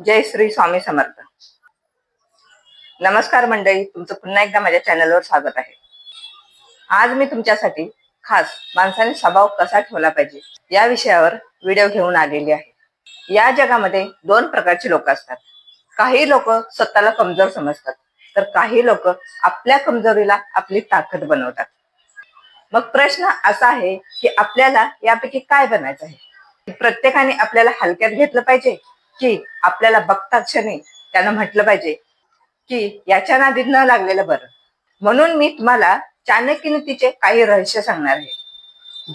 जय श्री स्वामी समर्थ. नमस्कार मंडळी तुमचं पुन्हा एकदा माझ्या चॅनलवर स्वागत आहे. आज मी तुमच्यासाठी खास माणसाने स्वभाव कसा ठेवला पाहिजे या विषयावर व्हिडिओ घेऊन आलेली आहे. या जगामध्ये दोन प्रकारची लोक असतात. काही लोक स्वतःला कमजोर समजतात तर काही लोक आपल्या कमजोरीला आपली ताकद बनवतात. मग प्रश्न असा आहे की आपल्याला यापैकी काय बनायचं आहे? प्रत्येकाने आपल्याला हलक्यात घेतलं पाहिजे की आपल्याला बघता क्षणी त्यानं म्हटलं पाहिजे की याच्या नादी न लागलेलं बरं. म्हणून मी तुम्हाला चाणक्यने तिचे काही रहस्य सांगणार आहे.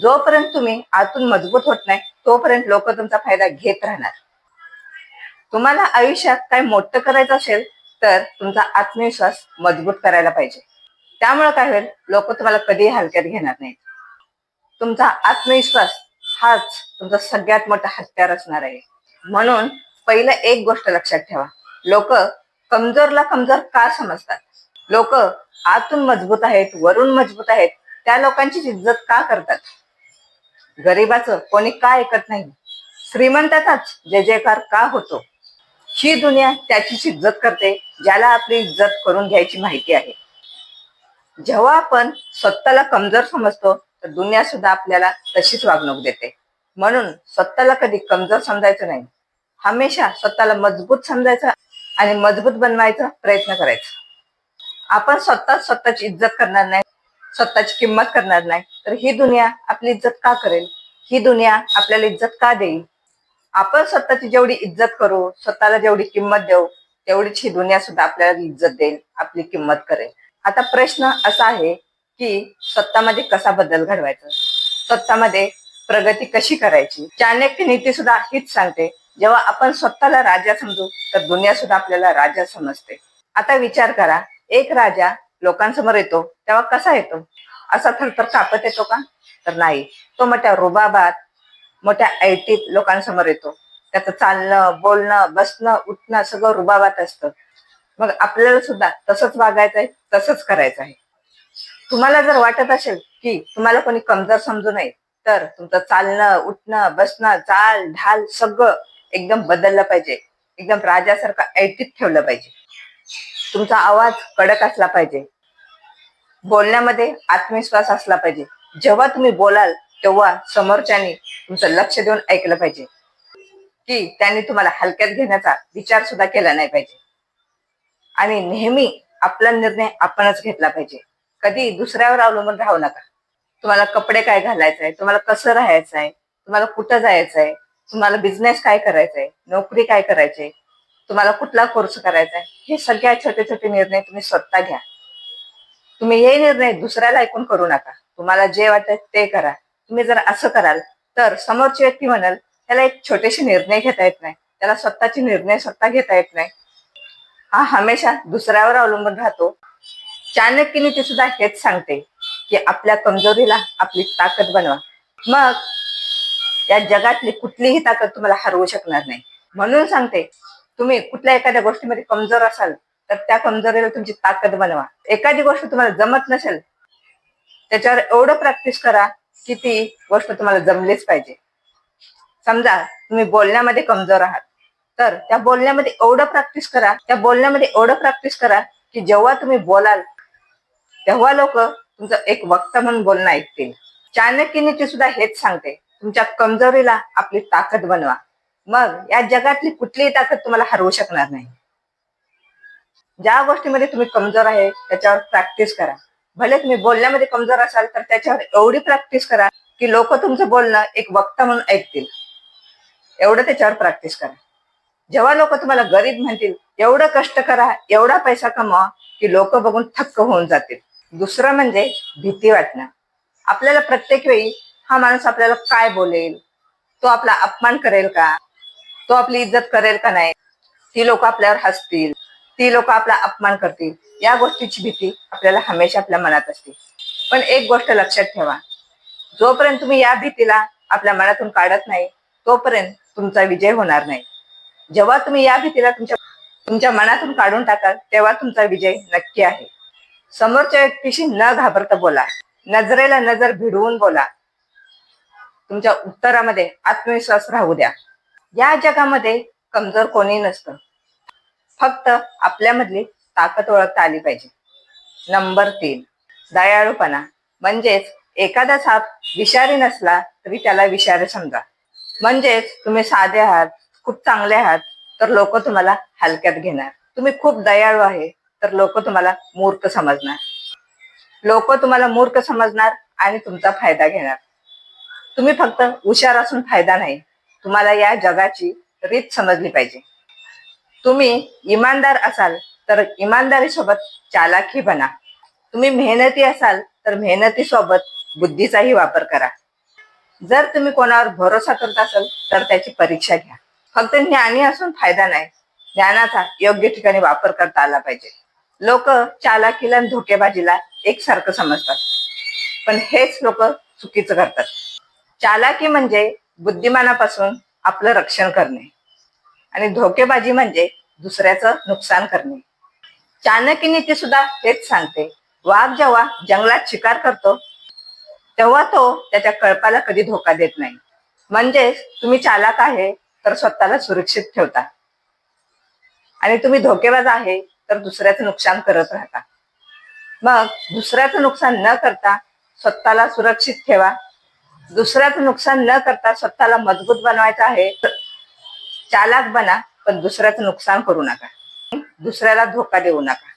जोपर्यंत तुम्ही आतून मजबूत होत नाही तोपर्यंत लोक तुमचा फायदा घेत राहणार. तुम्हाला आयुष्यात काय मोठं करायचं असेल तर तुमचा आत्मविश्वास मजबूत करायला पाहिजे. त्यामुळे काय होईल लोक तुम्हाला कधीही हलक्यात घेणार नाहीत. तुमचा आत्मविश्वास हाच तुमचा सगळ्यात मोठा हत्यार असणार आहे. म्हणून पहिलं एक गोष्ट लक्षात ठेवा. लोक कमजोरला कमजोर का समजतात? लोक आतून मजबूत आहेत वरून मजबूत आहेत. त्या लोकांची इज्जत का करतात? गरीबाचं कोणी का ऐकत नाही? श्रीमंताचाच जय जयकार का होतो? ही दुनिया त्याचीच इज्जत करते ज्याला आपली इज्जत करून घ्यायची माहिती आहे. जेव्हा आपण स्वतःला कमजोर समजतो तर दुनिया सुद्धा आपल्याला तशीच वागणूक देते. म्हणून स्वतःला कधी कमजोर समजायचं नाही. हमेशा स्वतःला मजबूत समजायचं आणि मजबूत बनवायचा प्रयत्न करायचा. आपण स्वतः स्वतःची इज्जत करणार नाही स्वतःची किंमत करणार नाही तर ही दुनिया आपली इज्जत का करेल? ही दुनिया आपल्याला इज्जत का देईल? आपण स्वतःची जेवढी इज्जत करू स्वतःला जेवढी किंमत देऊ तेवढीच ही दुनिया सुद्धा आपल्याला इज्जत देईल आपली किंमत करेल. आता प्रश्न असा आहे की स्वतःमध्ये कसा बदल घडवायचा? स्वतःमध्ये प्रगती कशी करायची? चाणक्य नीती सुद्धा हीच सांगते जेव्हा आपण स्वतःला राजा समजू तर दुनिया सुद्धा आपल्याला राजा समजते. आता विचार करा एक राजा लोकांसमोर येतो तेव्हा कसा येतो? असा थरथर कापत येतो का? तर नाही. तो मोठ्या रुबाबात मोठ्या ऐटीत लोकांसमोर येतो. त्याचं चालणं बोलणं बसणं उठणं सगळं रुबाबात असतं. मग आपल्याला सुद्धा तसंच वागायचं आहे तसंच करायचं आहे तुम्हाला जर वाटत असेल की तुम्हाला कोणी कमजोर समजू नये तर तुमचं चालणं उठणं बसणं चाल ढाल सगळं एकदम बदललं पाहिजे. एकदम राजासारखं ऐटीत ठेवलं पाहिजे. तुमचा आवाज कडक असला पाहिजे. बोलण्यामध्ये आत्मविश्वास असला पाहिजे. जेव्हा तुम्ही बोलाल तेव्हा समोरच्यानी तुमचं लक्ष देऊन ऐकलं पाहिजे. की त्यांनी तुम्हाला हलक्यात घेण्याचा विचार सुद्धा केला नाही पाहिजे. आणि नेहमी आपला निर्णय आपणच घेतला पाहिजे. कधी दुसऱ्यावर अवलंबून राहू नका. तुम्हाला कपडे काय घालायचं आहे तुम्हाला कसं राहायचं आहे तुम्हाला कुठं जायचं आहे तुम्हाला बिझनेस काय करायचा आहे नोकरी काय करायची तुम्हाला कुठला कोर्स करायचा आहे हे सगळ्या छोटे छोटे निर्णय तुम्ही स्वतः घ्या. तुम्ही हे निर्णय दुसऱ्याला ऐकून करू नका. तुम्हाला जे वाटत ते करा. तुम्ही जर असं कराल तर समोरची व्यक्ती म्हणाल त्याला एक छोटेसे निर्णय घेता येत नाही. त्याला स्वतःचे निर्णय स्वतः घेता येत नाही. हा हमेशा दुसऱ्यावर अवलंबून राहतो. चाणक्यने नीती सुद्धा हेच सांगते की आपल्या कमजोरीला आपली ताकद बनवा. मग या जगातली कुठलीही ताकद तुम्हाला हरवू शकणार नाही. म्हणून सांगते तुम्ही कुठल्या एखाद्या गोष्टीमध्ये कमजोर असाल तर त्या कमजोरीला तुमची ताकद बनवा. एखादी गोष्ट तुम्हाला जमत नसेल त्याच्यावर एवढं प्रॅक्टिस करा की ती गोष्ट तुम्हाला जमलीच पाहिजे. समजा तुम्ही बोलण्यामध्ये कमजोर आहात तर त्या बोलण्यामध्ये एवढं प्रॅक्टिस करा त्या बोलण्यामध्ये एवढं प्रॅक्टिस करा की जेव्हा तुम्ही बोलाल तेव्हा लोक तुमचं एक वक्ता म्हणून बोलणं ऐकतील. चाणक्यनीची सुद्धा हेच सांगते तुमच्या कमजोरीला आपली ताकद बनवा. मग या जगातली कुठलीही ताकद तुम्हाला हरवू शकणार नाही. ज्या गोष्टीमध्ये तुम्ही कमजोर आहे त्याच्यावर प्रॅक्टिस करा. भले तुम्ही बोलण्यामध्ये कमजोर असाल तर त्याच्यावर एवढी प्रॅक्टिस करा की लोक तुमचं बोलणं एक वक्ता म्हणून ऐकतील. एवढं त्याच्यावर प्रॅक्टिस करा. जेव्हा लोक तुम्हाला गरीब म्हणतील एवढं कष्ट करा एवढा पैसा कमवा की लोक बघून थक्क होऊन जातील. दुसरं म्हणजे भीती वाटणं. आपल्याला प्रत्येक वेळी हा माणूस आपल्याला काय बोलेल? तो आपला अपमान करेल का? तो आपली इज्जत करेल का नाही? ती लोक आपल्यावर हसतील. ती लोक आपला अपमान करतील. या गोष्टीची भीती आपल्याला हमेशा आपल्या मनात असते. पण एक गोष्ट लक्षात ठेवा. जोपर्यंत तुम्ही या भीतीला आपल्या मनातून काढत नाही तोपर्यंत तुमचा विजय होणार नाही. जेव्हा तुम्ही या भीतीला तुमच्या तुमच्या मनातून काढून टाकाल तेव्हा तुमचा विजय नक्की आहे. समोरच्या व्यक्तीशी न घाबरता बोला. नजरेला नजर भिडवून बोला. तुमच्या उत्तरामध्ये आत्मविश्वास राहू द्या. या जगामध्ये कमजोर कोणी नसतं. फक्त आपल्यामधली ताकद ओळखता आली पाहिजे. नंबर तीन दयाळूपणा. म्हणजेच एखादा साप विषारी नसला तरी त्याला विषारी समजा. म्हणजेच तुम्ही साधे आहात खूप चांगले आहात तर लोक तुम्हाला हलक्यात घेणार. तुम्ही खूप दयाळू आहे तर लोक तुम्हाला मूर्ख समजणार. लोक तुम्हाला मूर्ख समजणार आणि तुमचा फायदा घेणार. तुम्ही फक्त हुशार असून फायदा नाही. तुम्हाला या जगाची रीत समजली पाहिजे. तुम्ही इमानदार असाल तर इमानदारीसोबत चालाकी बना. तुम्ही मेहनती असाल तर मेहनती सोबत बुद्धीचाही वापर करा. जर तुम्ही कोणावर भरोसा करत असाल तर त्याची परीक्षा घ्या. फक्त ज्ञानी असून फायदा नाही. ज्ञानाचा योग्य ठिकाणी वापर करता आला पाहिजे. लोक चालाकीला आणि धोकेबाजीला एकसारखं समजतात. पण हेच लोक चुकीचं करतात. चालाकी म्हणजे बुद्धिमानापासून आपलं रक्षण करणे. आणि धोकेबाजी म्हणजे दुसऱ्याचं नुकसान करणे. चाणक्य नीती सुद्धा हेच सांगते. वाघ जेव्हा जंगलात शिकार करतो तेव्हा तो त्याच्या कळपाला कधी धोका देत नाही. म्हणजेच तुम्ही चालाक आहे तर स्वतःला सुरक्षित ठेवता. आणि तुम्ही धोकेबाज आहे तर दुसऱ्याचं नुकसान करत राहता. मग दुसऱ्याचं नुकसान न करता स्वतःला सुरक्षित ठेवा दुसऱ्याचं नुकसान न करता स्वतःला मजबूत बनवायचं आहे चालाक बना पण दुसऱ्याचं नुकसान करू नका. दुसऱ्याला धोका देऊ नका.